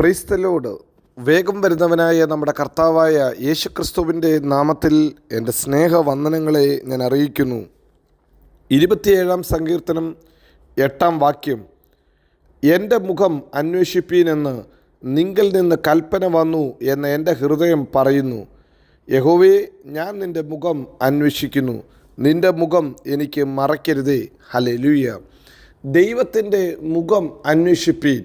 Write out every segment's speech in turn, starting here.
ക്രൈസ്തലോട് വേഗം വരുന്നവനായ നമ്മുടെ കർത്താവായ യേശുക്രിസ്തുവിന്റെ നാമത്തിൽ എന്റെ സ്നേഹവന്ദനങ്ങളെ ഞാൻ അറിയിക്കുന്നു. ഇരുപത്തിയേഴാം സങ്കീർത്തനം എട്ടാം വാക്യം. എന്റെ മുഖം അന്വേഷിപ്പീനെന്ന് നിങ്കിൽ നിന്ന് കൽപ്പന വന്നു എന്ന് എന്റെ ഹൃദയം പറയുന്നു. യഹോവേ ഞാൻ നിന്റെ മുഖം അന്വേഷിക്കുന്നു. നിന്റെ മുഖം എനിക്ക് മറയ്ക്കരുതേ. ഹല്ലേലൂയ. ദൈവത്തിന്റെ മുഖം അന്വേഷിപ്പീൻ.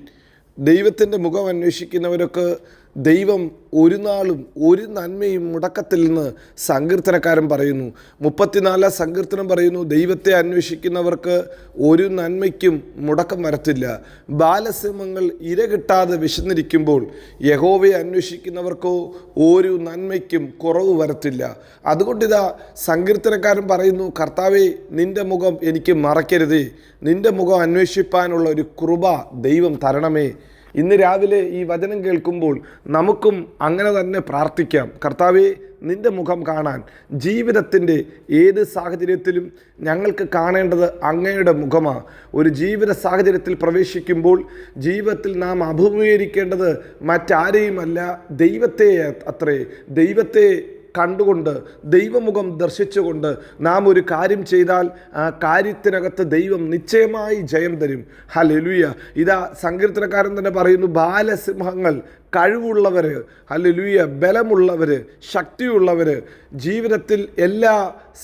ദൈവത്തിന്റെ മുഖം അന്വേഷിക്കുന്നവരൊക്കെ ദൈവം ഒരു നാളും ഒരു നന്മയും മുടക്കത്തിൽ നിന്ന് സങ്കീർത്തനക്കാരൻ പറയുന്നു. മുപ്പത്തിനാലാം സങ്കീർത്തനം പറയുന്നു ദൈവത്തെ അന്വേഷിക്കുന്നവർക്ക് ഒരു നന്മയ്ക്കും മുടക്കം വരത്തില്ല. ബാലസിംഹങ്ങൾ ഇര കിട്ടാതെ വിശന്നിരിക്കുമ്പോൾ യഹോവയെ അന്വേഷിക്കുന്നവർക്കോ ഒരു നന്മയ്ക്കും കുറവ് വരത്തില്ല. അതുകൊണ്ടിതാ സങ്കീർത്തനക്കാരൻ പറയുന്നു കർത്താവെ നിന്റെ മുഖം എനിക്ക് മറക്കരുതേ. നിന്റെ മുഖം അന്വേഷിപ്പാനുള്ള ഒരു കൃപ ദൈവം തരണമേ. ഇന്ന് രാവിലെ ഈ വചനം കേൾക്കുമ്പോൾ നമുക്കും അങ്ങനെ തന്നെ പ്രാർത്ഥിക്കാം. കർത്താവെ നിന്റെ മുഖം കാണാൻ ജീവിതത്തിന്റെ ഏത് സാഹചര്യത്തിലും ഞങ്ങൾക്ക് കാണേണ്ടത് അങ്ങയുടെ മുഖമാണ് ഒരു ജീവിത സാഹചര്യത്തിൽ പ്രവേശിക്കുമ്പോൾ ജീവിതത്തിൽ നാം അഭിമുഖീകരിക്കേണ്ടത് മറ്റാരെയുമല്ല ദൈവത്തെ അത്രേ. ദൈവത്തെ കണ്ടുകൊണ്ട് ദൈവമുഖം ദർശിച്ചുകൊണ്ട് നാം ഒരു കാര്യം ചെയ്താൽ ആ കാര്യത്തിനകത്ത് ദൈവം നിശ്ചയമായി ജയം തരും. ഹലലുയ ഇതാ സങ്കീർത്തനക്കാരൻ തന്നെ പറയുന്നു ബാലസിംഹങ്ങൾ കഴിവുള്ളവർ ഹലലുയ ബലമുള്ളവർ ശക്തിയുള്ളവർ ജീവിതത്തിൽ എല്ലാ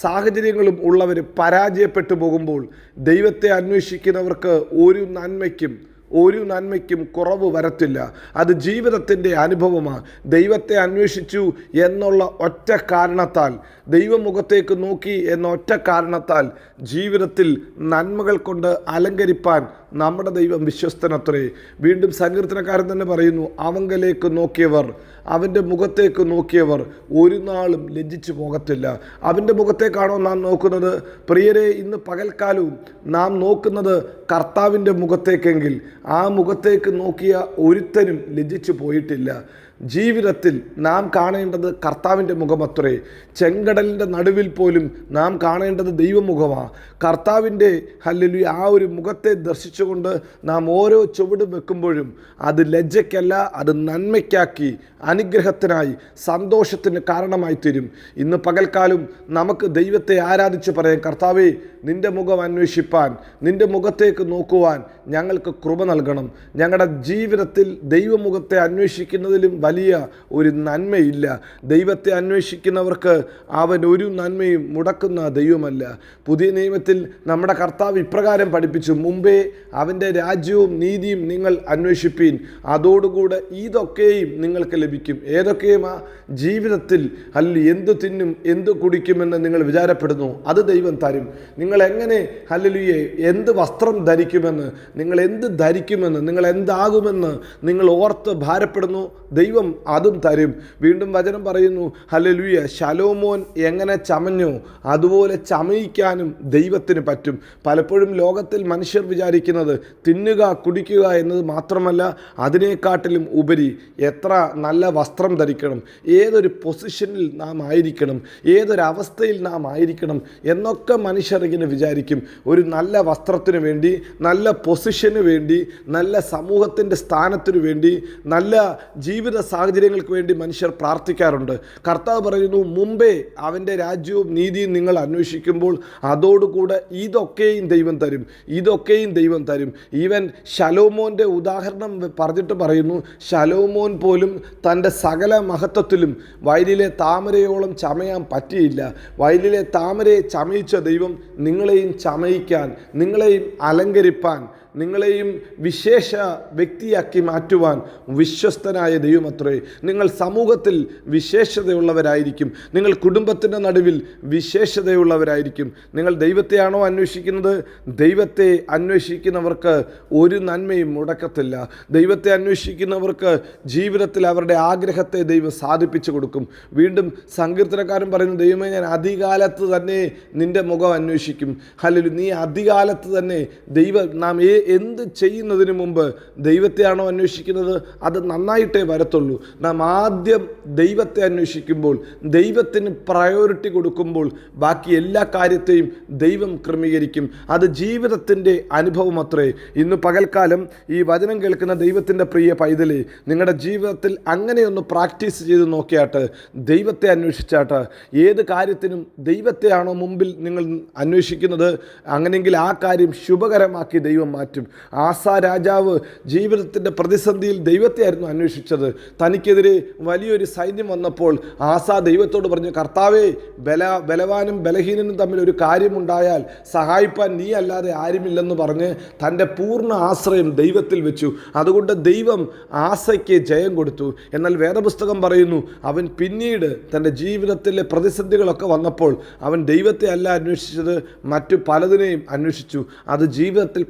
സാഹചര്യങ്ങളും ഉള്ളവർ പരാജയപ്പെട്ടു പോകുമ്പോൾ ദൈവത്തെ അന്വേഷിക്കുന്നവർക്ക് ഒരു നന്മയ്ക്കും ഒരു നന്മയ്ക്കും കുറവ് വരത്തില്ല. അത് ജീവിതത്തിന്റെ അനുഭവമാണ് ദൈവത്തെ അന്വേഷിച്ചു എന്നുള്ള ഒറ്റ കാരണത്താൽ ദൈവമുഖത്തേക്ക് നോക്കി എന്ന ഒറ്റ കാരണത്താൽ ജീവിതത്തിൽ നന്മകൾ കൊണ്ട് അലങ്കരിപ്പാൻ നമ്മുടെ ദൈവം വിശ്വസ്തനത്രേ. വീണ്ടും സങ്കീർത്തനക്കാരൻ തന്നെ പറയുന്നു അവങ്കലേക്ക് നോക്കിയവർ അവന്റെ മുഖത്തേക്ക് നോക്കിയവർ ഒരു നാളും ലജ്ജിച്ചു പോകത്തില്ല. അവന്റെ മുഖത്തേക്കാണോ നാം നോക്കുന്നത്? പ്രിയരെ ഇന്ന് പകൽക്കാലവും നാം നോക്കുന്നത് കർത്താവിന്റെ മുഖത്തേക്കെങ്കിൽ ആ മുഖത്തേക്ക് നോക്കിയ ഒരുത്തനും ലജ്ജിച്ചു പോയിട്ടില്ല. ജീവിതത്തിൽ നാം കാണേണ്ടത് കർത്താവിന്റെ മുഖമത്രേ. ചെങ്കടലിന്റെ നടുവിൽ പോലും നാം കാണേണ്ടത് ദൈവമുഖമാണ് കർത്താവിന്റെ അല്ലെങ്കിൽ ആ ഒരു മുഖത്തെ ദർശിച്ചുകൊണ്ട് നാം ഓരോ ചുവടും വെക്കുമ്പോഴും അത് ലജ്ജയ്ക്കല്ല അത് നന്മയ്ക്കാക്കി അനുഗ്രഹത്തിനായി സന്തോഷത്തിന് കാരണമായി തീരും ഇന്ന് പകൽക്കാലം നമുക്ക് ദൈവത്തെ ആരാധിച്ച് പറയാം. കർത്താവേ നിന്റെ മുഖം അന്വേഷിപ്പാൻ നിന്റെ മുഖത്തേക്ക് നോക്കുവാൻ ഞങ്ങൾക്ക് കൃപ നൽകണം. ഞങ്ങളുടെ ജീവിതത്തിൽ ദൈവമുഖത്തെ അന്വേഷിക്കുന്നതിലും വലിയ ഒരു നന്മയില്ല. ദൈവത്തെ അന്വേഷിക്കുന്നവർക്ക് അവൻ ഒരു നന്മയും മുടക്കുന്ന ദൈവമല്ല. പുതിയ നിയമത്തിൽ നമ്മുടെ കർത്താവ് ഇപ്രകാരം പഠിപ്പിച്ചു മുമ്പേ അവന്റെ രാജ്യവും നീതിയും നിങ്ങൾ അന്വേഷിപ്പീൻ. അതോടുകൂടെ ഇതൊക്കെയും നിങ്ങൾക്ക് ലഭിക്കും. ഏതൊക്കെയും ആ ജീവിതത്തിൽ അല്ല എന്തു തിന്നും എന്തു കുടിക്കുമെന്ന് നിങ്ങൾ വിചാരപ്പെടുന്നു. അത് ദൈവം തരും. നിങ്ങൾ എങ്ങനെ ഹല്ലലുയെ എന്ത് വസ്ത്രം ധരിക്കുമെന്ന് നിങ്ങൾ എന്ത് ധരിക്കുമെന്ന് നിങ്ങൾ എന്താകുമെന്ന് നിങ്ങൾ ഓർത്ത് ഭാരപ്പെടുന്നു. ദൈവം അതും തരും. വീണ്ടും വചനം പറയുന്നു ഹല്ലലുയ ശലോമോൻ എങ്ങനെ ചമഞ്ഞോ അതുപോലെ ചമയിക്കാനും ദൈവത്തിന് പറ്റും. പലപ്പോഴും ലോകത്തിൽ മനുഷ്യർ വിചാരിക്കുന്നത് തിന്നുക കുടിക്കുക എന്നത് മാത്രമല്ല അതിനെക്കാട്ടിലും ഉപരി എത്ര നല്ല വസ്ത്രം ധരിക്കണം ഏതൊരു പൊസിഷനിൽ നാം ആയിരിക്കണം ഏതൊരവസ്ഥയിൽ നാം ആയിരിക്കണം എന്നൊക്കെ മനുഷ്യർ ഇങ്ങനെ വിചാരിക്കും ഒരു നല്ല വസ്ത്രത്തിന് വേണ്ടി നല്ല പൊസിഷന് വേണ്ടി നല്ല സമൂഹത്തിന്റെ സ്ഥാനത്തിനു വേണ്ടി നല്ല ജീവിത സാഹചര്യങ്ങൾക്ക് വേണ്ടി മനുഷ്യർ പ്രാർത്ഥിക്കാറുണ്ട്. കർത്താവ് പറയുന്നു മുമ്പേ അവന്റെ രാജ്യവും നീതിയും നിങ്ങൾ അന്വേഷിക്കുമ്പോൾ അതോടുകൂടെ ഇതൊക്കെയും ദൈവം തരും. ഇതൊക്കെയും ദൈവം തരും. ഈവൻ ശലോമോന്റെ ഉദാഹരണം പറഞ്ഞിട്ട് പറയുന്നു ശലോമോൻ പോലും തന്റെ സകല മഹത്വത്തിലും വയലിലെ താമരയോളം ചമയാൻ പറ്റിയില്ല. വയലിലെ താമരയെ ചമയിച്ച ദൈവം നിങ്ങളെയും ചമയിക്കാൻ നിങ്ങളെയും അലങ്കരിപ്പാൻ നിങ്ങളെയും വിശേഷ വ്യക്തിയാക്കി മാറ്റുവാൻ വിശ്വസ്തനായ ദൈവമത്രേ നിങ്ങൾ സമൂഹത്തിൽ വിശേഷതയുള്ളവരായിരിക്കും. നിങ്ങൾ കുടുംബത്തിന്റെ നടുവിൽ വിശേഷതയുള്ളവരായിരിക്കും. നിങ്ങൾ ദൈവത്തെയാണോ അന്വേഷിക്കുന്നത്? ദൈവത്തെ അന്വേഷിക്കുന്നവർക്ക് ഒരു നന്മയും മുടക്കത്തില്ല. ദൈവത്തെ അന്വേഷിക്കുന്നവർക്ക് ജീവിതത്തിൽ അവരുടെ ആഗ്രഹത്തെ ദൈവം സാധിപ്പിച്ചു കൊടുക്കും. വീണ്ടും സങ്കീർത്തനക്കാരൻ പറയുന്നു ദൈവമേ ഞാൻ അധികാലത്ത് തന്നെ നിന്റെ മുഖം അന്വേഷിക്കും. അല്ലെങ്കിൽ നീ അധികാലത്ത് തന്നെ ദൈവം നാം എന്ത് ചെയ്യുന്നതിന് മുമ്പ് ദൈവത്തെയാണോ അന്വേഷിക്കുന്നത്? അത് നന്നായിട്ടേ വരത്തുള്ളൂ. നാം ആദ്യം ദൈവത്തെ അന്വേഷിക്കുമ്പോൾ ദൈവത്തിന് പ്രയോറിറ്റി കൊടുക്കുമ്പോൾ ബാക്കി എല്ലാ കാര്യത്തെയും ദൈവം ക്രമീകരിക്കും. അത് ജീവിതത്തിന്റെ അനുഭവം അത്രേ. ഇന്ന് പകൽക്കാലം ഈ വചനം കേൾക്കുന്ന ദൈവത്തിന്റെ പ്രിയ പൈതലേ നിങ്ങളുടെ ജീവിതത്തിൽ അങ്ങനെയൊന്ന് പ്രാക്ടീസ് ചെയ്ത് നോക്കിയാട്ട് ദൈവത്തെ അന്വേഷിച്ചാട്ട് ഏത് കാര്യത്തിനും ദൈവത്തെയാണോ മുമ്പിൽ നിങ്ങൾ അന്വേഷിക്കുന്നത്? അങ്ങനെയെങ്കിൽ ആ കാര്യം ശുഭകരമാക്കി ദൈവം മാറ്റും. ആസാ രാജാവ് ജീവിതത്തിന്റെ പ്രതിസന്ധിയിൽ ദൈവത്തെയായിരുന്നു അന്വേഷിച്ചത്. തനിക്കെതിരെ വലിയൊരു സൈന്യം വന്നപ്പോൾ ആസാ ദൈവത്തോട് പറഞ്ഞു കർത്താവേ ബല ബലവാനും ബലഹീനനും തമ്മിൽ ഒരു കാര്യമുണ്ടായാൽ സഹായിപ്പാൻ നീ അല്ലാതെ ആരുമില്ലെന്ന് പറഞ്ഞ് തന്റെ പൂർണ ആശ്രയം ദൈവത്തിൽ വെച്ചു. അതുകൊണ്ട് ദൈവം ആസയ്ക്ക് ജയം കൊടുത്തു. എന്നാൽ വേദപുസ്തകം പറയുന്നു അവൻ പിന്നീട് തന്റെ ജീവിതത്തിലെ പ്രതിസന്ധികളൊക്കെ വന്നപ്പോൾ അവൻ ദൈവത്തെ അല്ല അന്വേഷിച്ചത് മറ്റു പലതിനെയും അന്വേഷിച്ചു. അത് ജീവിതത്തിൽ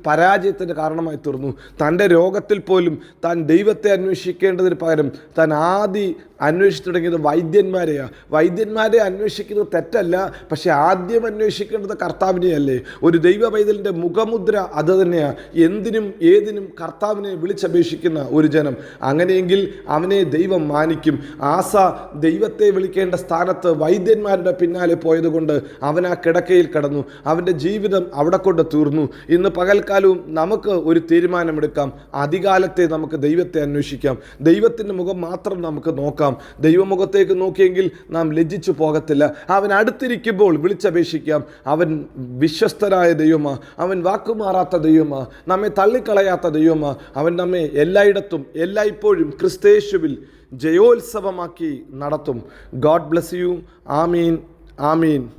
പരാജയത്തിന് കാരണമായി തീർന്നു. തന്റെ രോഗത്തിൽ പോലും താൻ ദൈവത്തെ അന്വേഷിക്കേണ്ടതിന് പകരം താൻ ആദ്യ അന്വേഷിച്ചു തുടങ്ങിയത് വൈദ്യന്മാരെയാണ് വൈദ്യന്മാരെ അന്വേഷിക്കുന്നത് തെറ്റല്ല പക്ഷെ ആദ്യം അന്വേഷിക്കേണ്ടത് കർത്താവിനെയല്ലേ. ഒരു ദൈവ പൈതലിന്റെ മുഖമുദ്ര അത് തന്നെയാണ് എന്തിനും ഏതിനും കർത്താവിനെ വിളിച്ചപേക്ഷിക്കുന്ന ഒരു ജനം. അങ്ങനെയെങ്കിൽ അവനെ ദൈവം മാനിക്കും. ആസ ദൈവത്തെ വിളിക്കേണ്ട സ്ഥാനത്ത് വൈദ്യന്മാരുടെ പിന്നാലെ പോയതുകൊണ്ട് അവൻ ആ കിടക്കയിൽ കടന്നു. അവന്റെ ജീവിതം അവിടെ കൊണ്ട് തീർന്നു. ഇന്ന് പകൽക്കാലവും നമുക്ക് ഒരു തീരുമാനമെടുക്കാം. അധികാലത്തെ നമുക്ക് ദൈവത്തെ അന്വേഷിക്കാം. ദൈവത്തിന്റെ മുഖം മാത്രം നമുക്ക് നോക്കാം. ദൈവമുഖത്തേക്ക് നോക്കിയെങ്കിൽ നാം ലജ്ജിച്ചു പോകത്തില്ല. അവൻ അടുത്തിരിക്കുമ്പോൾ വിളിച്ചപേക്ഷിക്കാം. അവൻ വിശ്വസ്തനായ ദൈവമാ. അവൻ വാക്കുമാറാത്ത ദൈവമാ. നമ്മെ തള്ളിക്കളയാത്ത ദൈവമാ. അവൻ നമ്മെ എല്ലായിടത്തും എല്ലായ്പ്പോഴും ക്രിസ്തേശുവിൽ ജയോത്സവമാക്കി നടത്തും. God bless you. Amin. Amin.